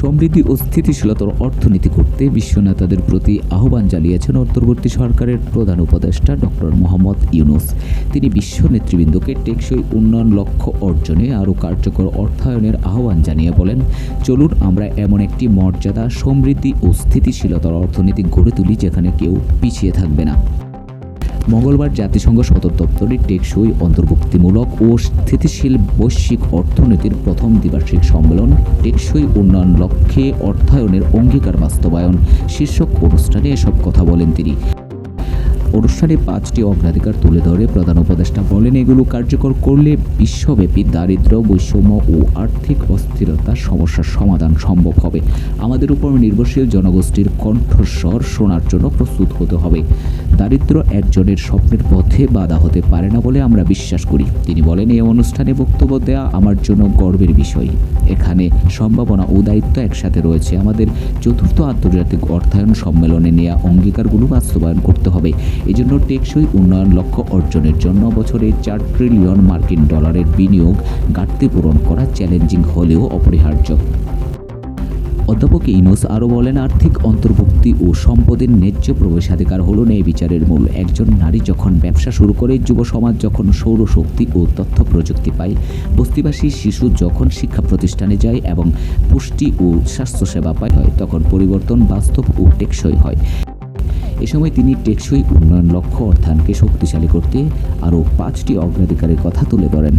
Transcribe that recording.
সমৃদ্ধি ও স্থিতিশীলতার অর্থনীতি করতে বিশ্ব নেতাদের প্রতি আহ্বান জানিয়েছেন অন্তর্বর্তী সরকারের প্রধান উপদেষ্টা ডক্টর মোহাম্মদ ইউনুস। তিনি বিশ্ব নেতৃবৃন্দকে টেকসই উন্নয়ন লক্ষ্য অর্জনে আরও কার্যকর অর্থায়নের আহ্বান জানিয়ে বলেন, চলুন আমরা এমন একটি মর্যাদা, সমৃদ্ধি ও স্থিতিশীলতার অর্থনীতি গড়ে তুলি যেখানে কেউ পিছিয়ে থাকবে না। মঙ্গলবার জাতিসংঘ সদর দপ্তরে টেকসই অন্তর্ভুক্তিমূলক ও স্থিতিশীল বৈশ্বিক অর্থনীতির প্রথম দ্বিবার্ষিক সম্মেলন টেকসই উন্নয়ন লক্ষ্যে অর্থায়নের অঙ্গীকার বাস্তবায়ন শীর্ষক অনুষ্ঠানে এসব কথা বলেন তিনি। অনুষ্ঠানে পাঁচটি অগ্রাধিকার তুলে ধরে প্রধান উপদেষ্টা বলেন, এগুলো কার্যকর করলে বিশ্বব্যাপী দারিদ্র্য বৈষম্য ও আর্থিক অস্থিরতার সমস্যার সমাধান সম্ভব হবে। আমাদের উপর নির্ভরশীল জনগোষ্ঠীর কণ্ঠস্বর শোনার জন্য প্রস্তুত হতে হবে। দারিদ্র্য একজনের স্বপ্নের পথে বাধা হতে পারে না বলে আমরা বিশ্বাস করি। তিনি বলেন এই অনুষ্ঠানে বক্তব্য দেওয়া আমার জন্য গর্বের বিষয়। এখানে সম্ভাবনা ও দায়িত্ব একসাথে রয়েছে। আমাদের চতুর্থ আন্তর্জাতিক অর্থায়ন সম্মেলনে নেওয়া অঙ্গীকারগুলো বাস্তবায়ন করতে হবে। এজন্য টেকসই উন্নয়ন লক্ষ্য অর্জনের জন্য বছরে চার ট্রিলিয়ন মার্কিন ডলারের বিনিয়োগ ঘাটতি পূরণ করা চ্যালেঞ্জিং হলেও অপরিহার্য। অধ্যাপক ইনোস আরও বলেন, আর্থিক অন্তর্ভুক্তি ও সম্পদের ন্যায্য প্রবেশাধিকার হল ন্যায় বিচারের মূল। একজন নারী যখন ব্যবসা শুরু করে, যুব সমাজ যখন সৌরশক্তি ও তথ্য প্রযুক্তি পায়, বস্তিবাসী শিশু যখন শিক্ষা প্রতিষ্ঠানে যায় এবং পুষ্টি ও স্বাস্থ্যসেবা পায়, হয়, তখন পরিবর্তন বাস্তব ও টেকসই হয়। এ সময় তিনি টেকসই উন্নয়ন লক্ষ্য অর্থায়নকে শক্তিশালী করতে আরও পাঁচটি অগ্রাধিকারের কথা তুলে ধরেন।